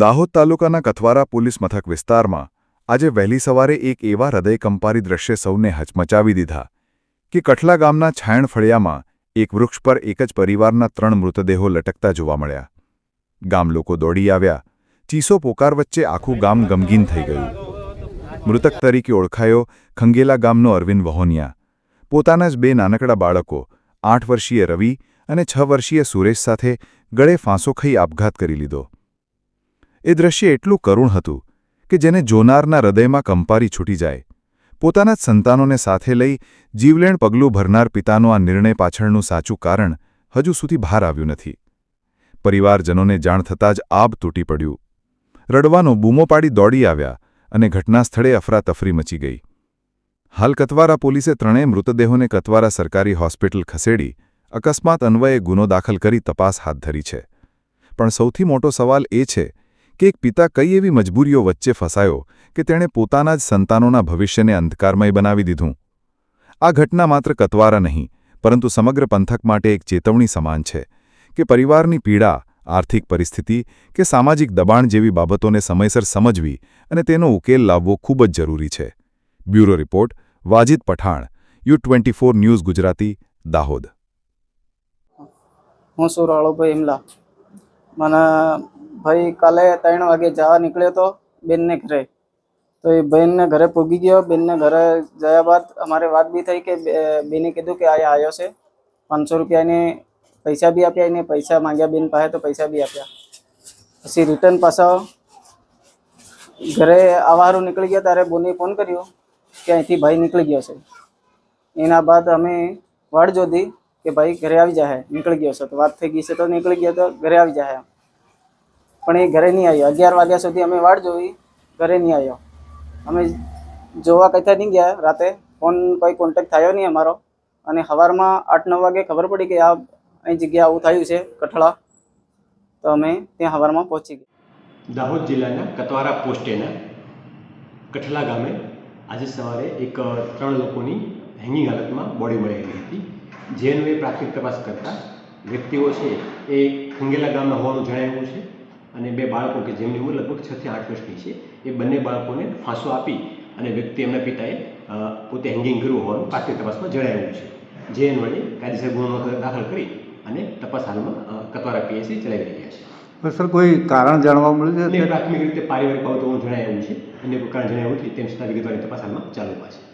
દાહોદ તાલુકાના કથવારા પોલીસ મથક વિસ્તારમાં આજે વહેલી સવારે એક એવા હૃદયકંપારી દ્રશ્ય સૌને હચમચાવી દીધા કે કઠલા ગામના છાયણ ફળિયામાં એક વૃક્ષ પર એક જ પરિવારના ત્રણ મૃતદેહો લટકતા જોવા મળ્યા. ગામ લોકો દોડી આવ્યા. ચીસો પોકાર વચ્ચે આખું ગામ ગમગીન થઈ ગયું. મૃતક તરીકે ઓળખાયો ખંગેલા ગામનો અરવિંદ વહોનિયા. પોતાના જ બે નાનકડા બાળકો, આઠ વર્ષીય રવિ અને છ વર્ષીય સુરેશ સાથે ગળે ફાંસો ખાઈ આપઘાત કરી લીધો. એ દ્રશ્ય એટલું કરુણ હતું કે જેને જોનારના હૃદયમાં કંપારી છૂટી જાય. પોતાના જ સંતાનોને સાથે લઈ જીવલેણ પગલું ભરનાર પિતાનો આ નિર્ણય પાછળનું સાચું કારણ હજુ સુધી બહાર આવ્યું નથી. પરિવારજનોને જાણ થતાં જ આબ તૂટી પડ્યું. રડવાનો બૂમો પાડી દોડી આવ્યા અને ઘટના સ્થળે અફરાતફરી મચી ગઈ. હાલ કતવારા પોલીસે ત્રણેય મૃતદેહોને કતવારા સરકારી હોસ્પિટલ ખસેડી અકસ્માત અન્વયે ગુનો દાખલ કરી તપાસ હાથ ધરી છે. પણ સૌથી મોટો સવાલ એ છે કે એક પિતા કઈ એવી મજબૂરીઓ વચ્ચે ફસાયો કે તેણે પોતાના જ સંતાનોના ભવિષ્યને અંધકારમય બનાવી દીધું? આ ઘટના માત્ર કતવારા નહીં, પરંતુ સમગ્ર પંથક માટે એક ચેતવણી સમાન છે કે પરિવારની પીડા, આર્થિક પરિસ્થિતિ કે સામાજિક દબાણ જેવી બાબતોને સમયસર સમજવી અને તેનો ઉકેલ લાવવો ખૂબ જ જરૂરી છે. Bureau report, Wajid Pathan, U twenty four news Gujarati, Dahod. હું છું રાળુભાઈ હિમલા મને ભાઈ કાલે ત્રણ વાગે જવા નીકળ્યો હતો બેનને ઘરે. તો એ બેનને ઘરે પૂગી ગયો. બેનને ઘરે ગયા બાદ અમારે વાત બી થઈ કે બેને કીધું કે અહીંયા આવ્યો છે. પાંચસો રૂપિયાને પૈસા બી આપ્યા, એને પૈસા માંગ્યા બેન પાસે તો પૈસા બી આપ્યા. પછી રિટર્ન પાછા ઘરે આવારું નીકળી ગયા ત્યારે બોને ફોન કર્યો કે અહીંથી ભાઈ નીકળી ગયો છે. એના બાદ અમે વાડ જોધી કે ભાઈ ઘરે આવી જાય નીકળી ગયો છે. તો વાત થઈ ગઈ છે તો નીકળી ગયો તો ઘરે આવી જાય પણ એ ઘરે નહીં આવ્યો. અગિયાર વાગ્યા સુધી અમે વાટ જોઈ, ઘરે નહીં આવ્યો. અમે જોવા કઈથી નહીં ગયા રાતે. ફોન કોઈ કોન્ટેક્ટ થયો નહીં અમારો. અને સવારમાં આઠ નવ વાગે ખબર પડી કે આ અહીં જગ્યા આવું થયું છે, કઠળા. તો અમે ત્યાં સવારમાં પહોંચી ગયા. દાહોદ જિલ્લાના કતવારા પોસ્ટેના કઠલા ગામે આજે સવારે એક ત્રણ લોકોની હેંગિંગ હાલતમાં બોડી મળેલી હતી. જે અન્વયે પ્રાથમિક તપાસ કરતા વ્યક્તિઓ છે એ ખંગેલા ગામના હોવાનું જણાવ્યું છે. અને બે બાળકો કે જેમની ઉંમર લગભગ છથી આઠ વર્ષની છે એ બંને બાળકોને ફાંસો આપી અને વ્યક્તિ એમના પિતાએ પોતે હેંગિંગ કર્યું હોવાનું પ્રાથમિક તપાસમાં જણાવ્યું છે. જે અન્વયે કાયદેસર ગુનો દાખલ કરી અને તપાસ હાલમાં કતવારા પીએસસી ચલાવી રહ્યા છે. સર કોઈ કારણ જાણવા મળ્યું છે પ્રાથમિક રીતે પારિવારિક બાબતો જણાવ્યું છે. અને કોઈ કારણ જણાવ્યું નથી તેમ છતાં વિગતવારની તપાસ હાલમાં ચાલુ છે